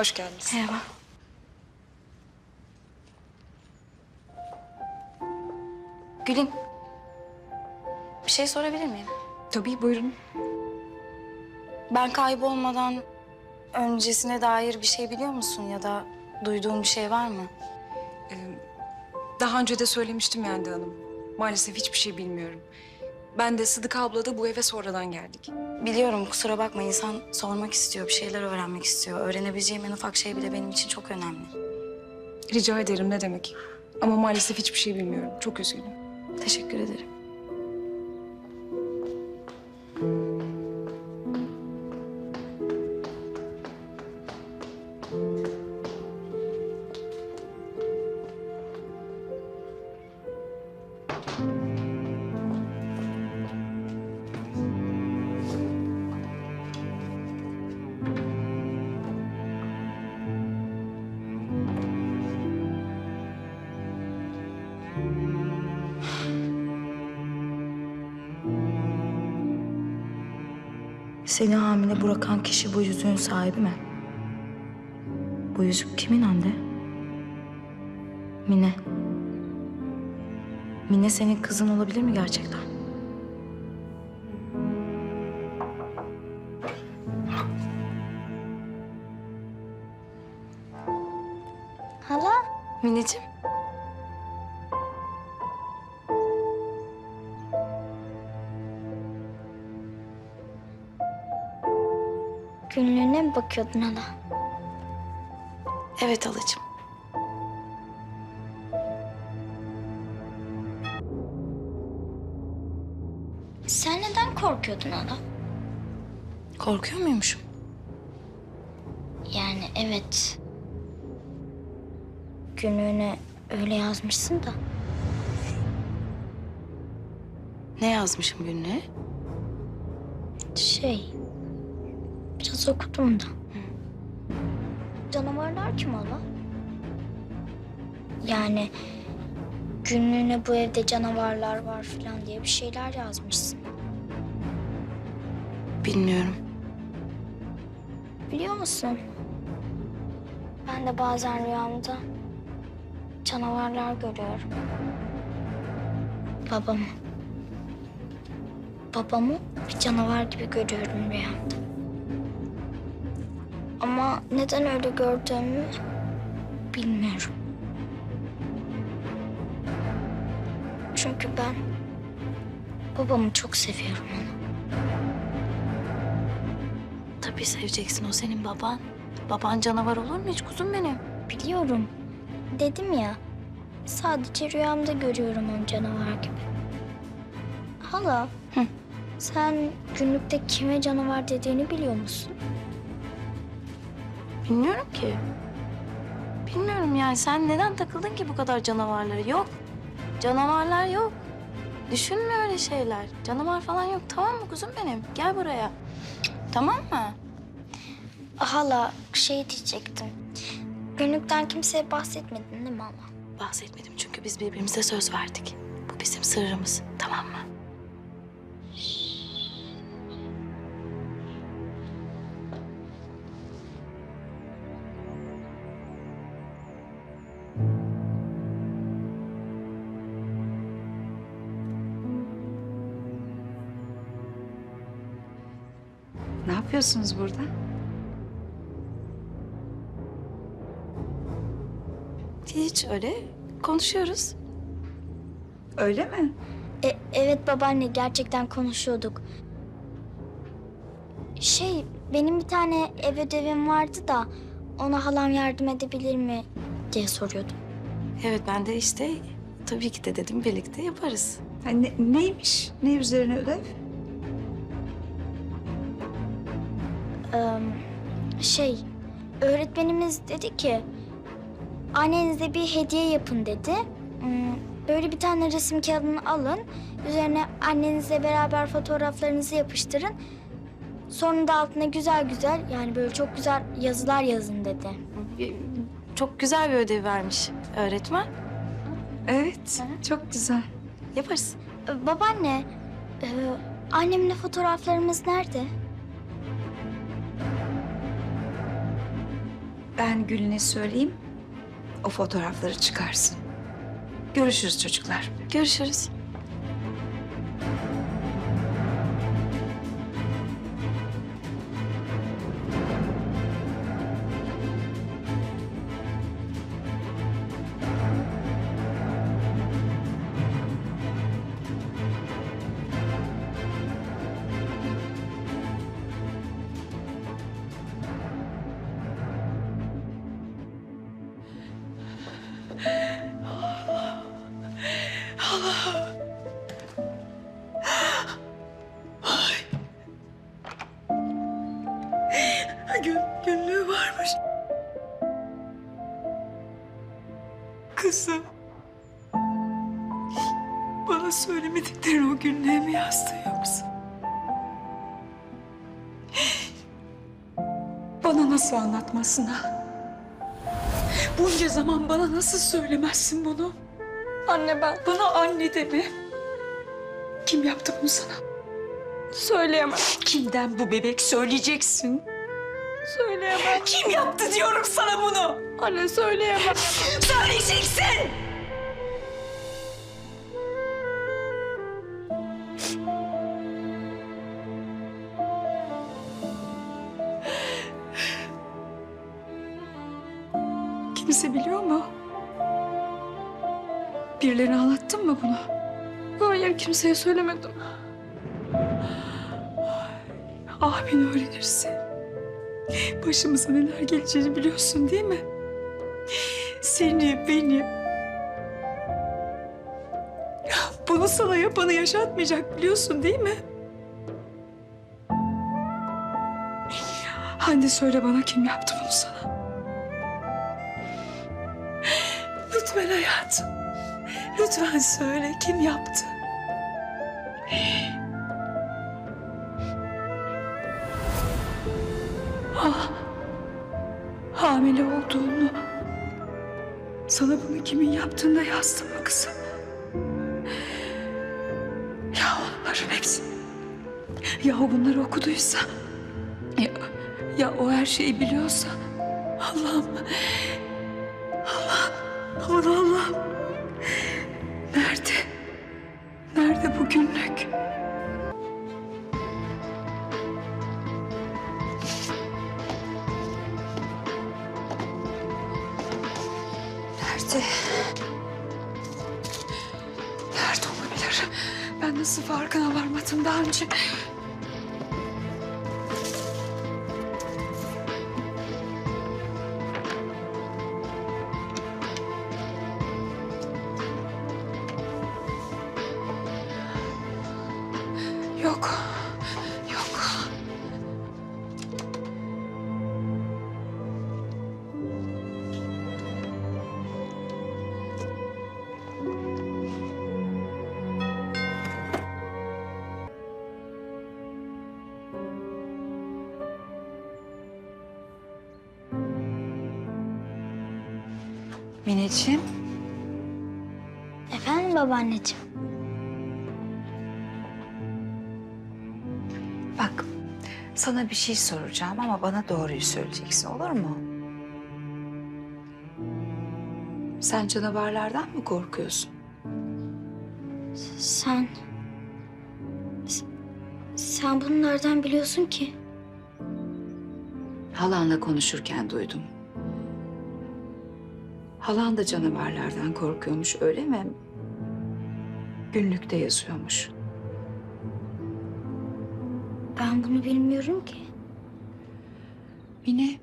Hoş geldiniz. Merhaba. Gül'ün bir şey sorabilir miyim? Tabii buyurun. Ben kaybolmadan öncesine dair bir şey biliyor musun ya da duyduğun bir şey var mı? Daha önce de söylemiştim Yende Hanım. Maalesef hiçbir şey bilmiyorum. Ben de Sıdık abla da bu eve sonradan geldik. Biliyorum kusura bakma insan sormak istiyor, bir şeyler öğrenmek istiyor. Öğrenebileceğim en ufak şey bile benim için çok önemli. Rica ederim ne demek. Ama maalesef hiçbir şey bilmiyorum. Çok üzgünüm. Teşekkür ederim. Bırakan kişi bu yüzüğün sahibi mi? Bu yüzük kimin anne? Mine. Mine senin kızın olabilir mi gerçekten? Mi bakıyordun hala? Evet halacığım. Sen neden korkuyordun hala? Korkuyor muymuşum? Yani evet. Günlüğüne öyle yazmışsın da. Ne yazmışım günlüğe? Şey... Biraz okudum da. Canavarlar kim hala? Yani... Günlüğüne bu evde canavarlar var falan diye bir şeyler yazmışsın. Bilmiyorum. Biliyor musun? Ben de bazen rüyamda canavarlar görüyorum. Babamı. Babamı bir canavar gibi görüyorum rüyamda. Ama neden öyle gördüğümü bilmiyorum. Çünkü ben babamı çok seviyorum onu. Tabii seveceksin o senin baban. Baban canavar olur mu hiç kuzum benim? Biliyorum. Dedim ya. Sadece rüyamda görüyorum onu canavar gibi. Hala. Hı. Sen günlükte kime canavar dediğini biliyor musun? Bilmiyorum ki. Bilmiyorum yani sen neden takıldın ki bu kadar canavarlara? Yok. Canavarlar yok. Düşünme öyle şeyler. Canavar falan yok tamam mı kuzum benim? Gel buraya. Tamam mı? Hala şey diyecektim. Günlükten kimseye bahsetmedin değil mi ama? Bahsetmedim çünkü biz birbirimize söz verdik. Bu bizim sırrımız tamam mı? Yapıyorsunuz burada? Hiç öyle konuşuyoruz. Öyle mi? E, evet babaanne gerçekten konuşuyorduk. Şey benim bir tane ev ödevim vardı da ona halam yardım edebilir mi diye soruyordum. Evet ben de işte tabii ki de dedim birlikte yaparız. Ha, ne- neymiş? Ne üzerine ödev? Ee, şey, öğretmenimiz dedi ki... ...annenize bir hediye yapın dedi. Hmm, Böyle bir tane resim kağıdını alın. Üzerine annenizle beraber fotoğraflarınızı yapıştırın. Sonra da altına güzel güzel yani böyle çok güzel yazılar yazın dedi. Çok güzel bir ödev vermiş öğretmen. Evet, çok güzel. Yaparız. Babaanne, e, annemle fotoğraflarımız nerede? Ben Gül'üne söyleyeyim. O fotoğrafları çıkarsın. Görüşürüz çocuklar. Görüşürüz. Gün, günlüğü varmış. Kızım. Bana söylemediklerini o günlüğe mi yazdın yoksa? Bana nasıl anlatmasın? Bunca zaman bana nasıl söylemezsin bunu? Anne ben Bana anne deme. Kim yaptı bunu sana? söyleyemem. Kimden bu bebek söyleyeceksin? Söyleyemem. Kim yaptı diyorum sana bunu? Anne söyleyemem. Söyleyeceksin. Kimseye söylemedim. Abin öğrenirse başımıza neler geleceğini biliyorsun değil mi? Seni, beni. Bunu sana yapanı yaşatmayacak biliyorsun değil mi? Hande söyle bana kim yaptı bunu sana? Lütfen hayatım. Lütfen söyle kim yaptı? Ah, hamile olduğunu, sana bunu kimin yaptığını da mı kızım? Ya onların hepsi, ya o bunları okuduysa, ya, ya o her şeyi biliyorsa, Allah'ım, nasıl farkına varmadım daha önce? Mineciğim. Efendim babaanneciğim? Bak, sana bir şey soracağım ama bana doğruyu söyleyeceksin olur mu? Sen canavarlardan mı korkuyorsun? Sen... Sen bunu nereden biliyorsun ki? Halanla konuşurken duydum. Halan da canavarlardan korkuyormuş öyle mi? Günlükte yazıyormuş. Ben bunu bilmiyorum ki. Mine,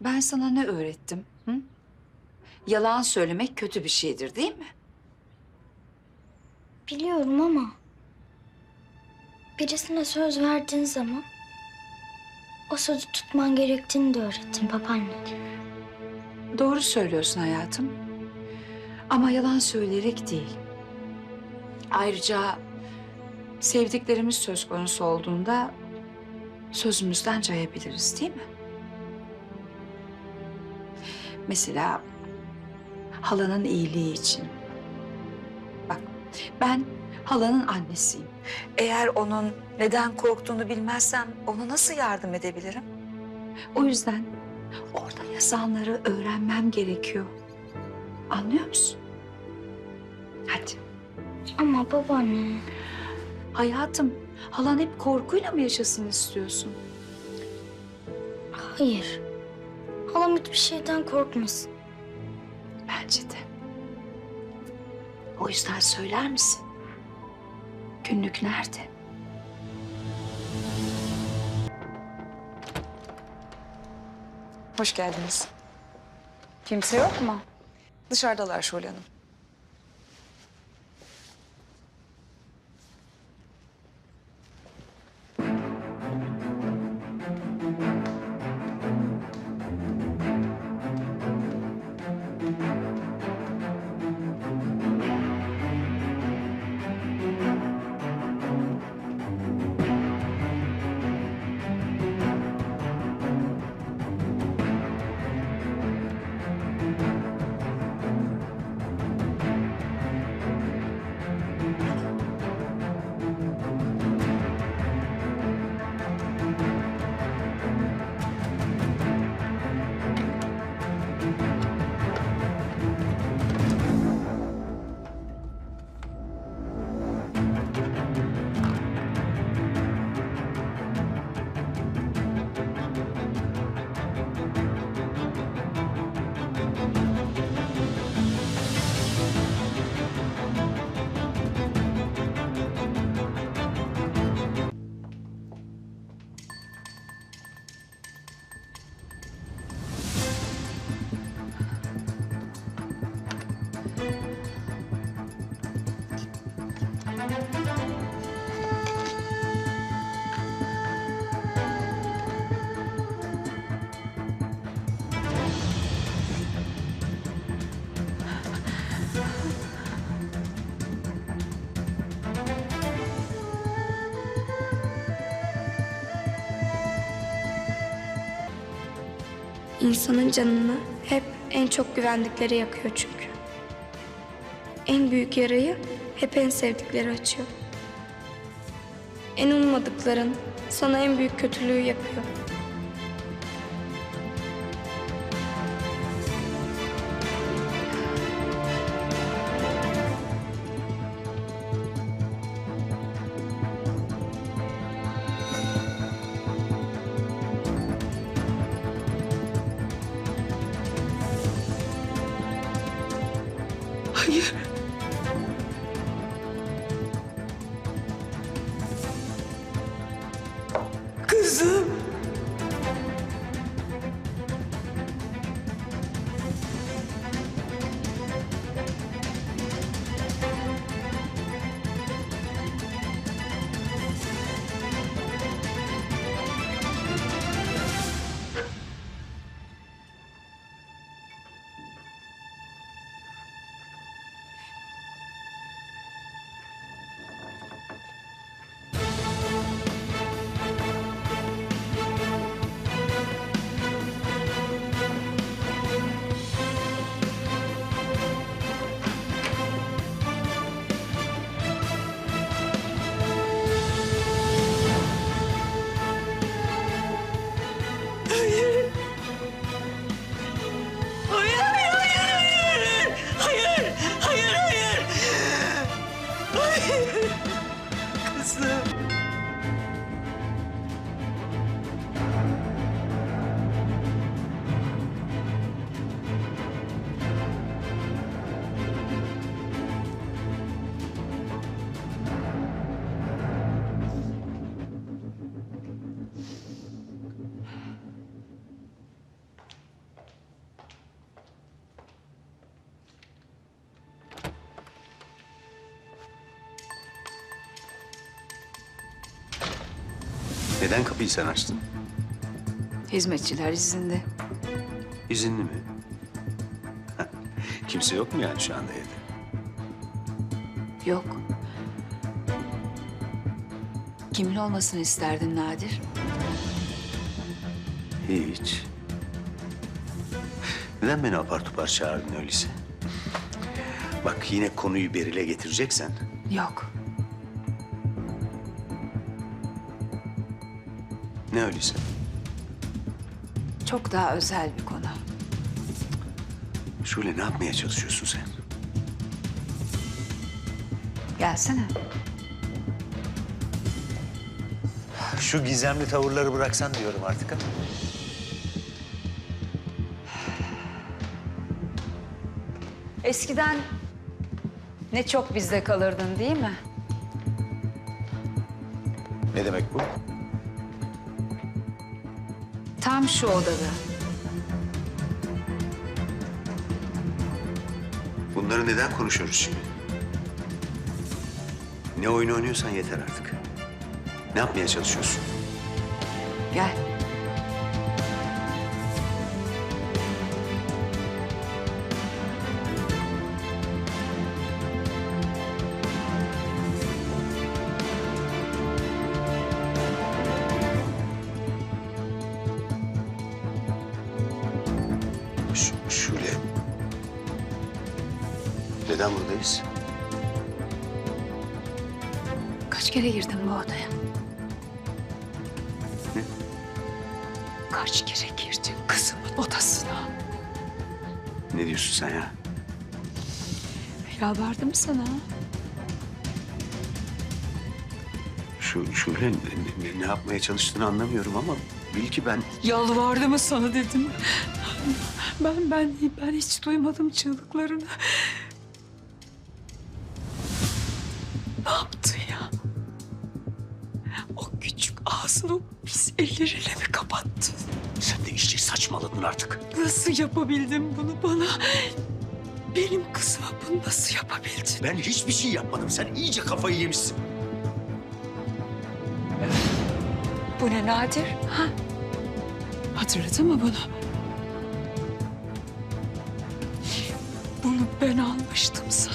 ben sana ne öğrettim? Hı? Yalan söylemek kötü bir şeydir değil mi? Biliyorum ama... Birisine söz verdiğin zaman... O sözü tutman gerektiğini de öğrettin babaanne. Doğru söylüyorsun hayatım. Ama yalan söyleyerek değil. Ayrıca sevdiklerimiz söz konusu olduğunda sözümüzden cayabiliriz değil mi? Mesela halanın iyiliği için. Bak ben halanın annesiyim. Eğer onun neden korktuğunu bilmezsem ona nasıl yardım edebilirim? O yüzden Orada yazanları öğrenmem gerekiyor. Anlıyor musun? Hadi. Ama babaanne. Hayatım, halan hep korkuyla mı yaşasın istiyorsun? Hayır. Halam hiçbir şeyden korkmasın. Bence de. O yüzden söyler misin? Günlük nerede? Hoş geldiniz. Kimse yok mu? Dışarıdalar Şule Hanım. İnsanın canını hep en çok güvendikleri yakıyor çünkü. En büyük yarayı hep en sevdikleri açıyor. En ummadıkların sana en büyük kötülüğü yapıyor. Neden kapıyı sen açtın? Hizmetçiler izinde. İzinli mi? Kimse yok mu yani şu anda evde? Yok. Kimin olmasını isterdin Nadir? Hiç. Neden beni apar topar çağırdın öyleyse? Bak yine konuyu Beril'e getireceksen Yok. Ne öyleyse? Çok daha özel bir konu. Şule ne yapmaya çalışıyorsun sen? Gelsene. Şu gizemli tavırları bıraksan diyorum artık ha. Eskiden ne çok bizde kalırdın değil mi? Ne demek bu? Tam şu odada. Bunları neden konuşuyoruz şimdi? Ne oyun oynuyorsan yeter artık. Ne yapmaya çalışıyorsun? Gel. Neden buradayız? Kaç kere girdin bu odaya? Ne? Kaç kere girdin kızımın odasına? Ne diyorsun sen ya? Yalvardım sana. Şu Şule ne, ne- ne yapmaya çalıştığını anlamıyorum ama bil ki ben Yalvardı mı sana dedim. Ben ben ben hiç duymadım çığlıklarını. Ağzını pis elleriyle mi kapattın? sen de işçi saçmaladın artık. Nasıl yapabildin bunu bana? Benim kızıma bunu nasıl yapabildin? Ben hiçbir şey yapmadım. Sen iyice kafayı yemişsin. Bu ne Nadir? Ha? Hatırladın mı bunu? Bunu ben almıştım sana.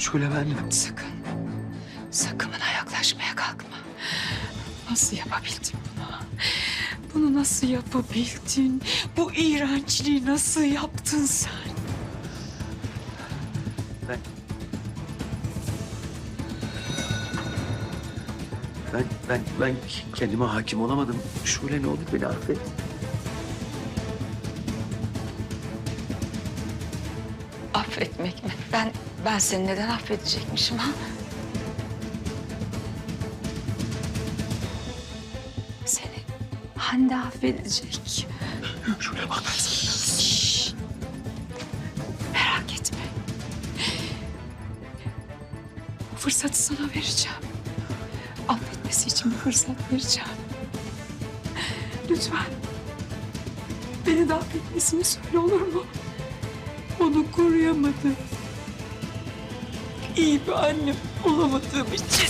Şule ben Sakın. Sakın bana yaklaşmaya kalkma. Nasıl yapabildin bunu? Bunu nasıl yapabildin? Bu iğrençliği nasıl yaptın sen? Ben... Ben, ben, ben kendime hakim olamadım. Şule ne olur beni affet. Affetmek mi? Ben ben seni neden affedecekmişim ha? Seni Hande affedecek. Şule bak ben sana. Şşş. Merak etme. Bu fırsatı sana vereceğim. Affetmesi için bir fırsat vereceğim. Lütfen. Beni de affetmesini söyle olur mu? Onu koruyamadım. İyi bir anne olamadığım için.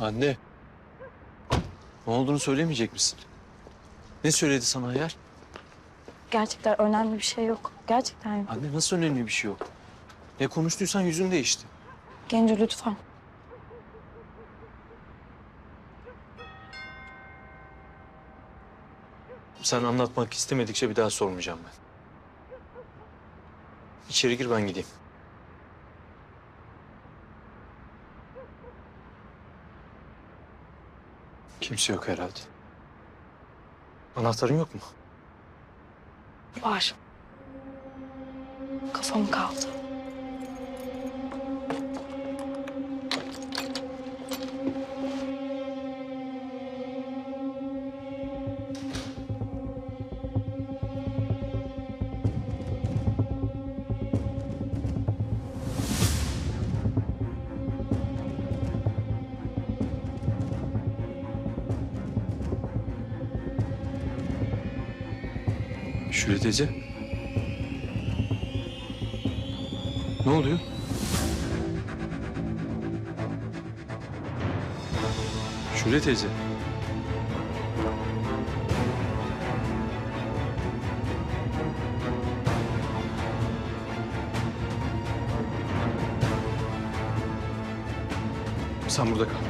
Anne. Ne olduğunu söylemeyecek misin? Ne söyledi sana Hayal? Gerçekten önemli bir şey yok. Gerçekten yok. Anne nasıl önemli bir şey yok? Ne konuştuysan yüzün değişti. Genco lütfen. Sen anlatmak istemedikçe bir daha sormayacağım ben. İçeri gir ben gideyim. Kimse yok herhalde. Anahtarın yok mu? Var. Kafam kaldı. Şule teyze. Ne oluyor? Şule teyze. Sen burada kal.